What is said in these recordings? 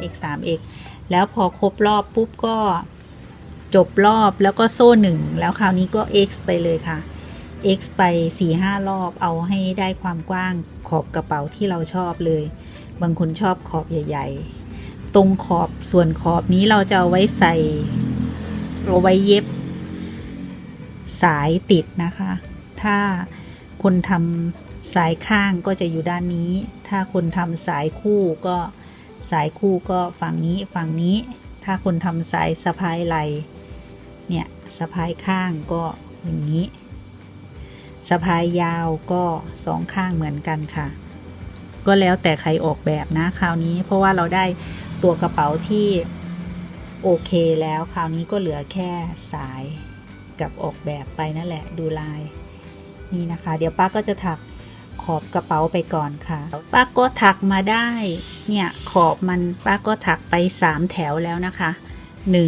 3x 3x แล้วพอครบรอบปุ๊บก็จบรอบแล้วก็โซ่หนึ่งแล้วคราวนี้ก็ x ไปเลยค่ะ x ไป 4 5 รอบเอาให้ได้ความกว้างขอบกระเป๋าที่เราชอบเลย บางคนชอบขอบใหญ่ ๆ ตรงขอบส่วนขอบนี้เราจะเอาไว้ใส่เอาไว้เย็บ สายติดนะคะ ถ้าคนทำสายข้างก็จะอยู่ด้านนี้ ถ้าคนทำสายคู่ก็ สายคู่ก็ฝั่งนี้ฝั่งนี้ ถ้าคนทำสายสะพายไหลเนี่ยสะพายข้างก็อย่างนี้สะพายยาวก็สองข้างเหมือนกันค่ะ ก็แล้วแต่ใครออกแบบนะคราวนี้เพราะว่าเราได้ตัวกระเป๋าที่โอเคแล้วคราวนี้ก็เหลือแค่สายกับออกแบบไปนั่นแหละดูลายนี่นะคะ เดี๋ยวป้าก็จะถักขอบกระเป๋าไปก่อนค่ะ ป้าก็ถักมาได้ เนี่ยขอบมันป้าก็ถักไป 3 แถวแล้วนะคะ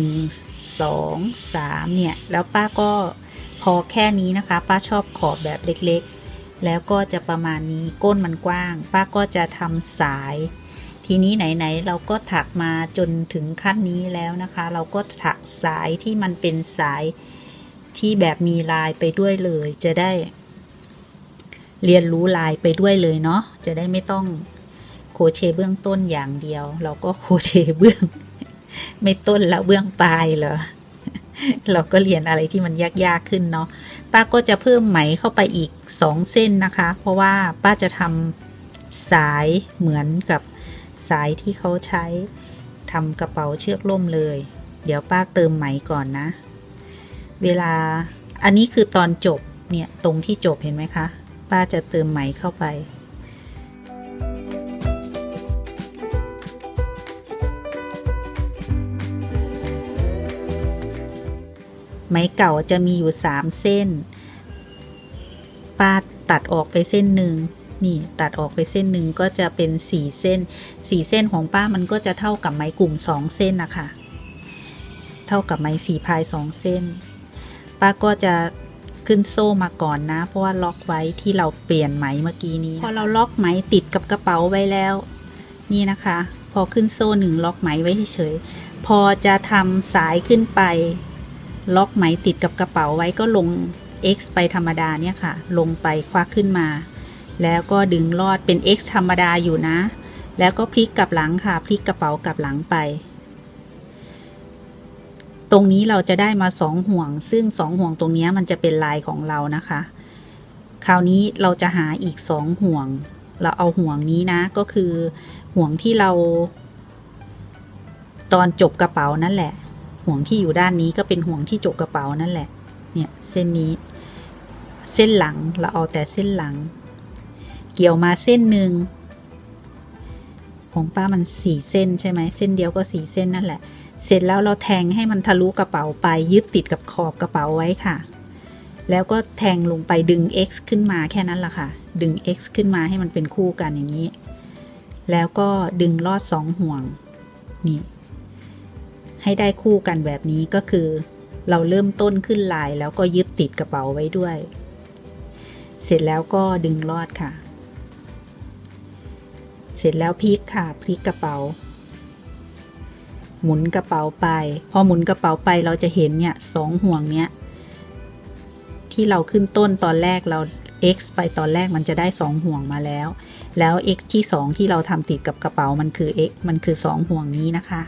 1 2 3เนี่ยแล้วป้าก็พอแค่นี้นะคะ ป้าชอบขอบแบบเล็กๆ แล้วก็จะประมาณนี้ก้นมันกว้าง ป้าก็จะทำสาย ทีนี้ไหนๆเราก็ถักมาจนถึงขั้นนี้แล้วนะคะ เราก็ถักสายที่มันเป็นสายที่แบบมีลายไปด้วยเลยจะได้ เรียนรู้ลายไปด้วยเลยเนาะจะได้ไม่ต้อง โคเชเบื้องต้นอย่างเดียว เราก็โคเชเบื้อง ไม่ต้นแล้วเบื้องปลายเหรอเราก็เรียนอะไรที่มันยากๆขึ้นเนาะป้าก็จะเพิ่มไหมเข้าไปอีกสองเส้นนะคะ เพราะว่าป้าจะทำสายเหมือนกับสายที่เขาใช้ทำกระเป๋าเชือกล่มเลย เดี๋ยวป้าเติมไหมก่อนนะ เวลาอันนี้คือตอนจบเนี่ยตรงที่จบเห็นไหมคะ ป้าจะเติมไหมเข้าไป ไหมเก่าจะมีอยู่สามเส้น ป้าตัดออกไปเส้นหนึ่งนี่ตัดออกไปเส้นหนึ่งก็จะเป็นสี่เส้นสี่เส้นของป้ามันก็จะเท่ากับไหมกลุ่มสองเส้นนะคะ เท่ากับไหมสี่พายสองเส้น ป้าก็จะขึ้นโซ่มาก่อนนะ เพราะว่าล็อกไว้ที่เราเปลี่ยนไหมเมื่อกี้นี้ พอเราล็อกไหมติดกับกระเป๋าไว้แล้ว นี่นะคะ พอขึ้นโซ่หนึ่งล็อกไหมไว้เฉยพอจะทำสายขึ้นไป ล็อกไหมติดกับกระเป๋าไว้ก็ลง X ไปธรรมดาเนี่ยค่ะ ลงไปควักขึ้นมา แล้วก็ดึงลอดเป็น X ธรรมดาอยู่นะ แล้วก็พลิกกลับหลังค่ะ พลิกกระเป๋ากลับหลังไป ตรงนี้เราจะได้มาสองห่วง ซึ่งสองห่วงตรงนี้มันจะเป็นลายของเรานะคะ คราวนี้เราจะหาอีกสองห่วง เราเอาห่วงนี้นะ ก็คือห่วงที่เรา ตอนจบกระเป๋านั่นแหละ ห่วงที่อยู่ด้านนี้ก็เป็นห่วงที่จบกระเป๋านั่นแหละ เนี่ยเส้นนี้ เส้นหลังเราเอาแต่เส้นหลัง เกี่ยวมาเส้นหนึ่งของป้ามันสี่เส้นใช่ไหมเส้นเดียวก็สี่เส้นนั่นแหละ เสร็จแล้วเราแทงให้มันทะลุกระเป๋าไปยึดติดกับขอบกระเป๋าไว้ค่ะ แล้วก็แทงลงไปดึง x ขึ้นมาแค่นั้นแหละค่ะ ดึง x ขึ้นมาให้มันเป็นคู่กันอย่างนี้ แล้วก็ดึงลอดสองห่วง นี่ ให้ได้คู่กันแบบนี้ก็คือ เราเริ่มต้นขึ้นลายแล้วก็ยึดติดกระเป๋าไว้ด้วย เสร็จแล้วก็ดึงลอดค่ะ เสร็จแล้วพลิกค่ะพลิกกระเป๋า หมุนกระเป๋าไป พอหมุนกระเป๋าไปเราจะเห็นเนี่ยสองห่วงเนี้ยที่เราขึ้นต้นตอนแรกเรา x ไปตอนแรกมันจะได้สองห่วงมาแล้ว แล้ว x ที่สองที่เราทำติดกับกระเป๋ามันคือ x มันคือสองห่วงนี้นะคะ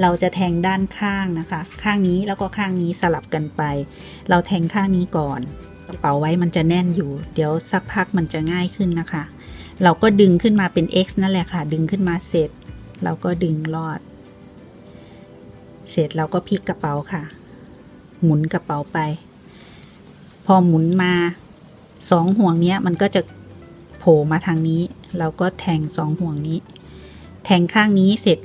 เราจะแทงด้านข้างนะคะ ข้างนี้แล้วก็ข้างนี้สลับกันไป เราแทงข้างนี้ก่อนกระเป๋าไว้มันจะแน่นอยู่ เดี๋ยวสักพักมันจะง่ายขึ้นนะคะ เราก็ดึงขึ้นมาเป็น x นั่นแหละค่ะ ดึงขึ้นมาเสร็จ เราก็ดึงลอด เสร็จเราก็พลิกกระเป๋าค่ะ หมุนกระเป๋าไป พอหมุนมาสองห่วงเนี้ยมันก็จะโผล่มาทางนี้ เราก็แทงสองห่วงนี้ แทงข้างนี้เสร็จ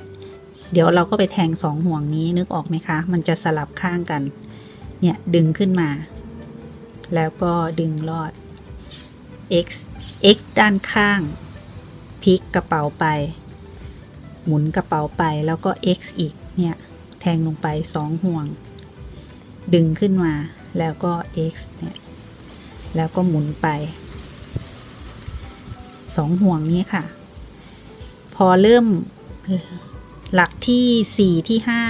เดี๋ยวเราก็ไปแทงสองห่วงนี้นึกออกไหมคะ มันจะสลับข้างกัน เนี่ยดึงขึ้นมา แล้วก็ดึงลอด x x ด้านข้างพลิกกระเป๋าไป หมุนกระเป๋าไปแล้วก็ x อีก เนี่ย แทงลงไปสองห่วง ดึงขึ้นมาแล้วก็ x เนี่ย แล้วก็หมุนไปสองห่วงนี้ค่ะ พอเริ่ม ที่สี่ที่ห้า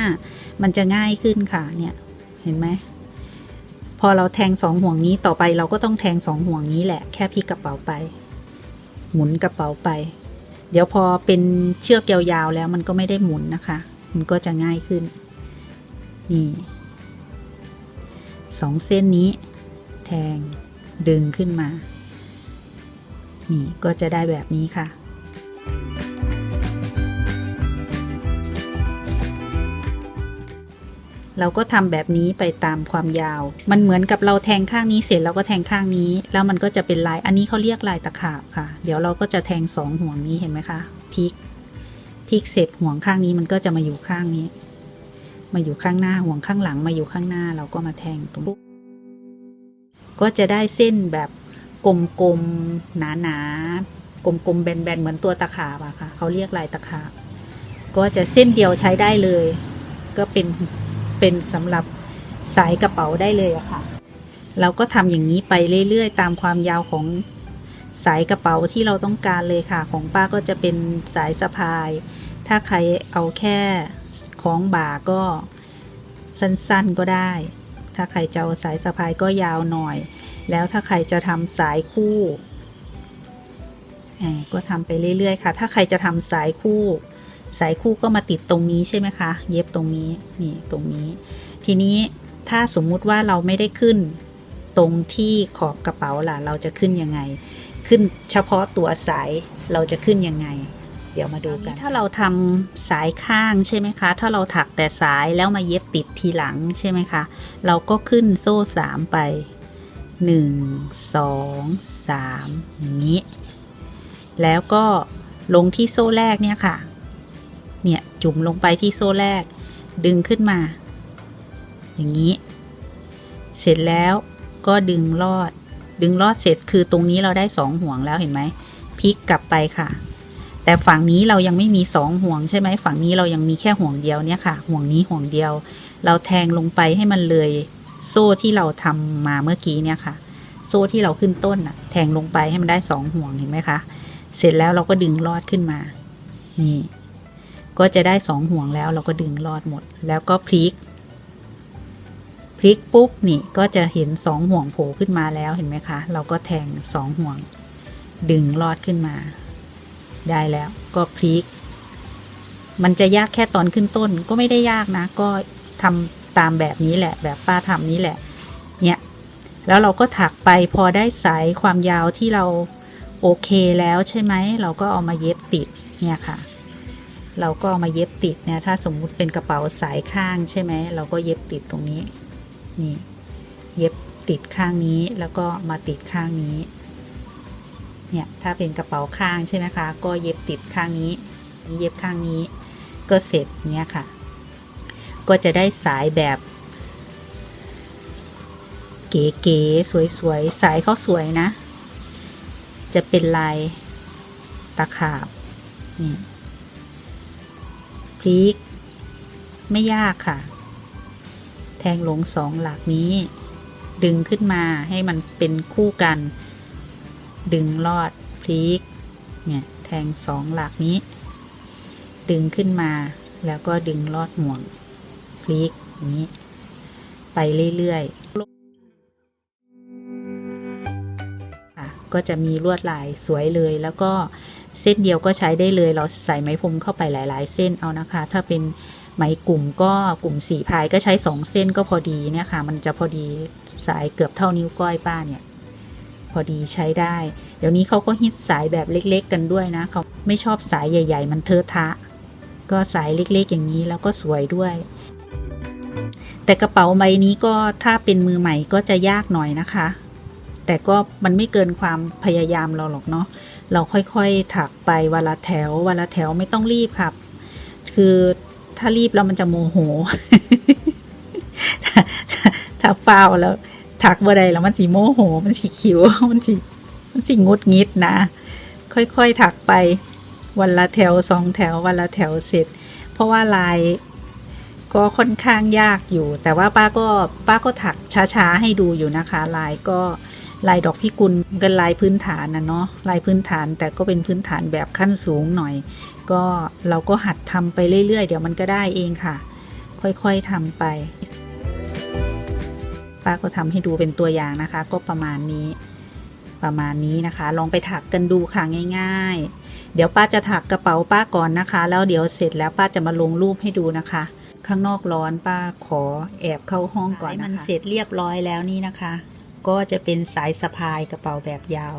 มันจะง่ายขึ้นค่ะ เนี่ย เห็นไหม พอเราแทงสองห่วงนี้ต่อไปเราก็ต้องแทงสองห่วงนี้แหละ แค่พลิกกระเป๋าไป หมุนกระเป๋าไป เดี๋ยวพอเป็นเชือกยาวๆแล้วมันก็ไม่ได้หมุนนะคะ มันก็จะง่ายขึ้น นี่สองเส้นนี้ แทงดึงขึ้นมา นี่ก็จะได้แบบนี้ค่ะ เราก็ทำแบบนี้ไปตามความยาว มันเหมือนกับเราแทงข้างนี้เสร็จเราก็แทงข้างนี้ แล้วมันก็จะเป็นลาย อันนี้เขาเรียกลายตะขาบค่ะ เดี๋ยวเราก็จะแทงสองห่วงนี้เห็นไหมคะพลิกพลิกเสร็จห่วงข้างนี้มันก็จะมาอยู่ข้างนี้ มาอยู่ข้างหน้าห่วงข้างหลังมาอยู่ข้างหน้าเราก็มาแทงตรงก็จะได้เส้นแบบกลมๆหนาๆกลมๆแบนๆเหมือนตัวตะขาบอะค่ะเขาเรียกลายตะขาบก็จะเส้นเดียวใช้ได้เลย ก็เป็น เป็นสำหรับสายกระเป๋าได้เลยอะค่ะ เราก็ทำอย่างนี้ไปเรื่อยๆ ตามความยาวของสายกระเป๋าที่เราต้องการเลยค่ะ ของป้าก็จะเป็นสายสะพาย ถ้าใครเอาแค่ของบ่าก็สั้นๆก็ได้ ถ้าใครจะเอาสายสะพายก็ยาวหน่อย แล้วถ้าใครจะทำสายคู่ก็ทำไปเรื่อยๆ ค่ะ ถ้าใครจะทำสายคู่ สายคู่ก็มาติดตรงนี้ใช่ไหมคะ เย็บตรงนี้นี่ตรงนี้ ทีนี้ถ้าสมมุติว่าเราไม่ได้ขึ้นตรงที่ขอบกระเป๋าล่ะ เราจะขึ้นยังไง ขึ้นเฉพาะตัวสายเราจะขึ้นยังไง เดี๋ยวมาดูกัน ถ้าเราทำสายข้างใช่ไหมคะ ถ้าเราถักแต่สายแล้วมาเย็บติดทีหลังใช่ไหมคะ เราก็ขึ้นโซ่สามไปหนึ่งสองสามอย่างนี้ แล้วก็ลงที่โซ่แรกเนี่ยค่ะเนี่ย จุ่มลงไปที่โซ่แรก ดึงขึ้นมา อย่างนี้ เสร็จแล้วก็ดึงลอด ดึงลอดเสร็จคือตรงนี้เราได้สองห่วงแล้วเห็นไหมพลิกกลับไปค่ะ แต่ฝั่งนี้เรายังไม่มีสองห่วงใช่ไหมฝั่งนี้เรายังมีแค่ห่วงเดียวเนี่ยค่ะ ห่วงนี้ห่วงเดียว เราแทงลงไปให้มันเลยโซ่ที่เราทำมาเมื่อกี้เนี่ยค่ะ โซ่ที่เราขึ้นต้นน่ะแทงลงไปให้มันได้สองห่วงเห็นไหมคะ เสร็จแล้วเราก็ดึงลอดขึ้นมา นี่ ก็จะได้สองห่วงแล้วเราก็ดึงลอดหมด แล้วก็พลิก พลิกปุ๊บนี่ก็จะเห็นสองห่วงโผล่ขึ้นมาแล้วเห็นไหมคะ เราก็แทงสองห่วง ดึงลอดขึ้นมา ได้แล้วก็พลิก มันจะยากแค่ตอนขึ้นต้นก็ไม่ได้ยากนะ ก็ทำตามแบบนี้แหละ แบบป้าทำนี้แหละ เนี่ยแล้วเราก็ถักไปพอได้สายความยาวที่เราโอเคแล้วใช่ไหม เราก็เอามาเย็บติดเนี่ยค่ะ เราก็มาเย็บติดเนี่ยถ้าสมมุติเป็นกระเป๋าสายข้างใช่ไหมเราก็เย็บติดตรงนี้นี่เย็บติดข้างนี้แล้วก็มาติดข้างนี้เนี่ยถ้าเป็นกระเป๋าข้างใช่ไหมคะก็เย็บติดข้างนี้ เย็บข้างนี้ ก็เสร็จเนี่ยค่ะ ก็จะได้สายแบบ เก๋ๆสวยๆสายเขาสวยนะ จะเป็นลายตะขาบนี่ ลิก ไม่ยากค่ะ แทงลงสองหลักนี้ ดึงขึ้นมาให้มันเป็นคู่กัน ดึงลอดพลิก เนี่ย แทงสองหลักนี้ ดึงขึ้นมาแล้วก็ดึงลอดห่วง พลิกนี้ ไปเรื่อยๆ ก็จะมีลวดลายสวยเลย แล้วก็เส้นเดียวก็ใช้ได้เลย เราใส่ไหมพรมเข้าไปหลาย ๆ เส้นเอานะคะ ถ้าเป็นไหมกลุ่มก็กลุ่มสี่พายก็ใช้สองเส้นก็พอดีเนี่ยค่ะ มันจะพอดีสายเกือบเท่านิ้วก้อยป้าเนี่ย พอดีใช้ได้ เดี๋ยวนี้เขาก็ฮิตสายแบบเล็ก ๆ กันด้วยนะเขาไม่ชอบสายใหญ่ ๆ มันเทอะทะ ก็สายเล็ก ๆ อย่างนี้แล้วก็สวยด้วยแต่กระเป๋าใบนี้ก็ถ้าเป็นมือใหม่ก็จะยากหน่อยนะคะ แต่ก็มันไม่เกินความพยายามเราหรอกเนาะเราค่อยๆถักไปวันละแถววันละแถวไม่ต้องรีบครับ คือถ้ารีบแล้วมันจะโมโหถ้าเฝ้าวแล้ว ถักบ่ได้แล้วมันสีโมโห มันสีคิวมันสีมันสีงดงิดนะ ค่อยๆถักไปวันละแถวสองแถววันละแถวเสร็จ เพราะว่าลายก็ค่อนข้างยากอยู่ แต่ว่าป้าก็ป้าก็ถักช้าๆให้ดูอยู่นะคะ ลายก็ ลายดอกพิกุลก็ลายพื้นฐานนะเนาะลายพื้นฐานแต่ก็เป็นพื้นฐานแบบขั้นสูงหน่อย ก็เราก็หัดทำไปเรื่อยๆ เดี๋ยวมันก็ได้เองค่ะ ค่อยๆทำไป ป้าก็ทำให้ดูเป็นตัวอย่างนะคะ ก็ประมาณนี้ ประมาณนี้นะคะ ลองไปถักกันดูค่ะง่ายๆ เดี๋ยวป้าจะถักกระเป๋าป้าก่อนนะคะ แล้วเดี๋ยวเสร็จแล้วป้าจะมาลงรูปให้ดูนะคะข้างนอกร้อนป้าขอแอบเข้าห้องก่อนนะคะมันเสร็จเรียบร้อยแล้วนี่นะคะ ก็จะเป็นสายสะพายกระเป๋าแบบยาว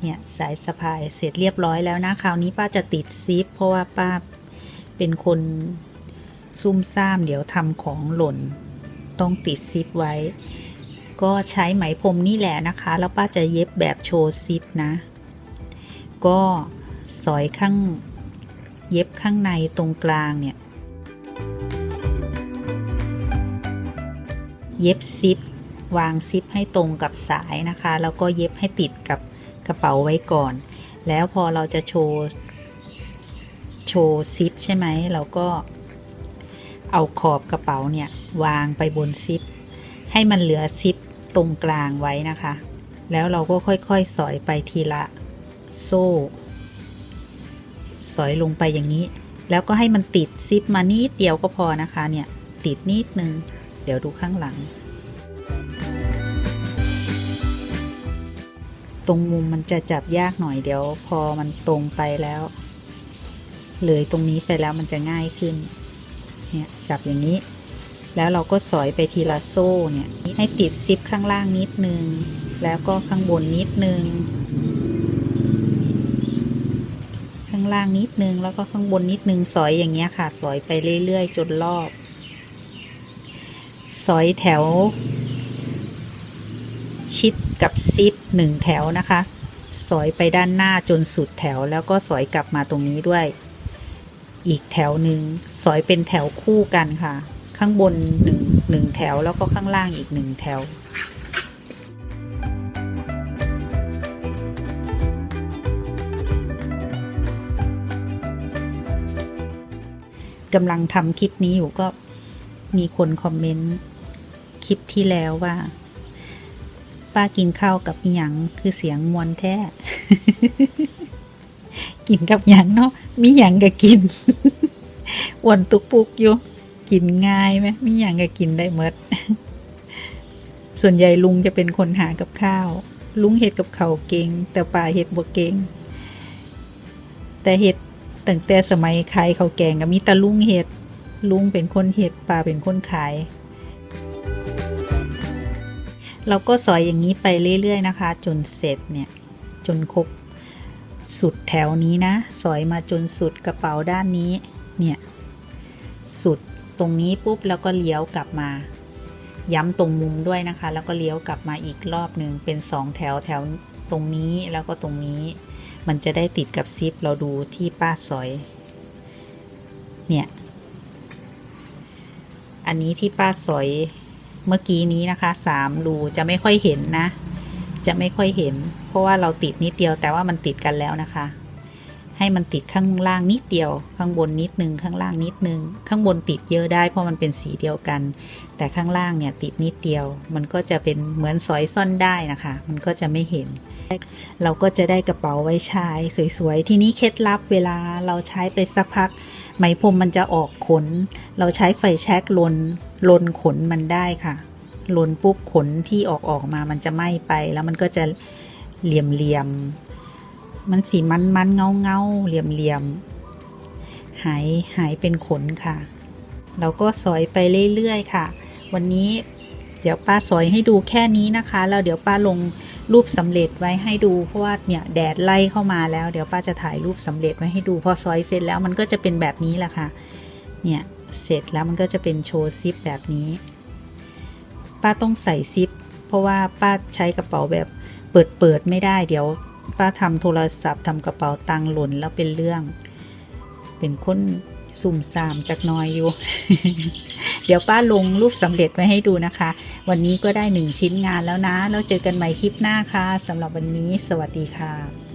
เนี่ยสายสะพายเสร็จเรียบร้อยแล้วนะ คราวนี้ป้าจะติดซิป เพราะว่าป้าเป็นคนซุ่มซ่ามเดี๋ยวทำของหล่น ต้องติดซิปไว้ ก็ใช้ไหมพรมนี่แหละนะคะ แล้วป้าจะเย็บแบบโชว์ซิปนะ ก็สอยข้างเย็บข้างในตรงกลางเนี่ย เย็บซิป วางซิปให้ตรงกับสายนะคะ แล้วก็เย็บให้ติดกับกระเป๋าไว้ก่อน แล้วพอเราจะโชว์โชว์ซิปใช่ไหมเราก็เอาขอบกระเป๋าเนี่ยวางไปบนซิป ให้มันเหลือซิปตรงกลางไว้นะคะ แล้วเราก็ค่อยๆ สอยไปทีละโซ่ สอยลงไปอย่างนี้ แล้วก็ให้มันติดซิปมานิดเดียวก็พอนะคะเนี่ยติดนิดนึง เดี๋ยวดูข้างหลัง ตรงมุมมันจะจับยากหน่อยเดี๋ยว พอมันตรงไปแล้วเลยตรงนี้ไปแล้วมันจะง่ายขึ้น เนี่ยจับอย่างนี้ แล้วเราก็สอยไปทีละโซ่เนี่ยให้ติดซิปข้างล่างนิดนึง แล้วก็ข้างบนนิดนึง ข้างล่างนิดนึงแล้วก็ข้างบนนิดนึงสอยอย่างเงี้ยค่ะ สอยไปเรื่อยๆ จนรอบ สอยแถว ชิด ซิปหนึ่งแถวนะคะ สอยไปด้านหน้าจนสุดแถวแล้วก็สอยกลับมาตรงนี้ด้วย อีกแถวหนึ่งสอยเป็นแถวคู่กันค่ะ ข้างบนหนึ่งหนึ่งแถวแล้วก็ข้างล่างอีกหนึ่งแถวกำลังทำคลิปนี้อยู่ก็มีคนคอมเมนต์คลิปที่แล้วว่า ป้ากินข้าวกับอีหยังคือเสียงมวนแท้ กินกับหยังเนาะมีหยังก็กินอ้วนตุกปุกอยู่กินง่ายไหมมีหยังก็กินได้เมด ส่วนใหญ่ลุงจะเป็นคนหากับข้าว ลุงเห็ดกับเขาเก่งแต่ป้าเห็ดบ่เก่งแต่เห็ดตั้งแต่สมัยขายเขาแกงก็มีตาลุงเห็ดลุงเป็นคนเห็ดป้าเป็นคนขาย เราก็สอยอย่างนี้ไปเรื่อยๆนะคะ จนเสร็จเนี่ย จนครบสุดแถวนี้นะ สอยมาจนสุดกระเป๋าด้านนี้ เนี่ย สุดตรงนี้ปุ๊บแล้วก็เลี้ยวกลับมา ย้ำตรงมุมด้วยนะคะ แล้วก็เลี้ยวกลับมาอีกรอบหนึ่งเป็นสองแถวแถวตรงนี้แล้วก็ตรงนี้ มันจะได้ติดกับซิปเราดูที่ป้าสอย เนี่ย อันนี้ที่ป้าสอย เมื่อกี้นี้นะคะสามรูจะไม่ค่อยเห็นนะ จะไม่ค่อยเห็น เพราะว่าเราติดนิดเดียวแต่ว่ามันติดกันแล้วนะคะ ให้มันติดข้างล่างนิดเดียว ข้างบนนิดนึงข้างล่างนิดนึง ข้างบนติดเยอะได้เพราะมันเป็นสีเดียวกัน แต่ข้างล่างเนี่ยติดนิดเดียว มันก็จะเป็นเหมือนสอยซ่อนได้นะคะ มันก็จะไม่เห็น เราก็จะได้กระเป๋าไว้ใช้สวยๆ ทีนี้เคล็ดลับเวลาเราใช้ไปสักพักไหมพรมมันจะออกขน เราใช้ไฟแช็กลน ลนขนมันได้ค่ะลนปุ๊บขนที่ออกออกมามันจะไหม้ไป แล้วมันก็จะเหลี่ยมเหลี่ยมๆมันสีมันมันเงาเงาๆเหลี่ยมเหลี่ยมๆหายหายเป็นขนค่ะ เราก็สอยไปเรื่อยๆค่ะ วันนี้เดี๋ยวป้าสอยให้ดูแค่นี้นะคะ แล้วเดี๋ยวป้าลงรูปสำเร็จไว้ให้ดู เพราะว่าเนี่ยแดดไล่เข้ามาแล้ว เดี๋ยวป้าจะถ่ายรูปสำเร็จไว้ให้ดู พอซอยเสร็จแล้วมันก็จะเป็นแบบนี้แหละค่ะ เนี่ย เสร็จแล้วมันก็จะเป็นโชว์ซิปแบบนี้ ป้าต้องใส่ซิป เพราะว่าป้าใช้กระเป๋าแบบเปิดเปิดไม่ได้เดี๋ยว ป้าทำโทรศัพท์ทำกระเป๋าตังหล่นแล้วเป็นเรื่อง เป็นคนสุ่มสามจากน้อยอยู่ เดี๋ยวป้าลงรูปสำเร็จไว้ให้ดูนะคะ วันนี้ก็ได้หนึ่งชิ้นงานแล้วนะ แล้วเจอกันใหม่คลิปหน้าค่ะสำหรับวันนี้ สวัสดีค่ะ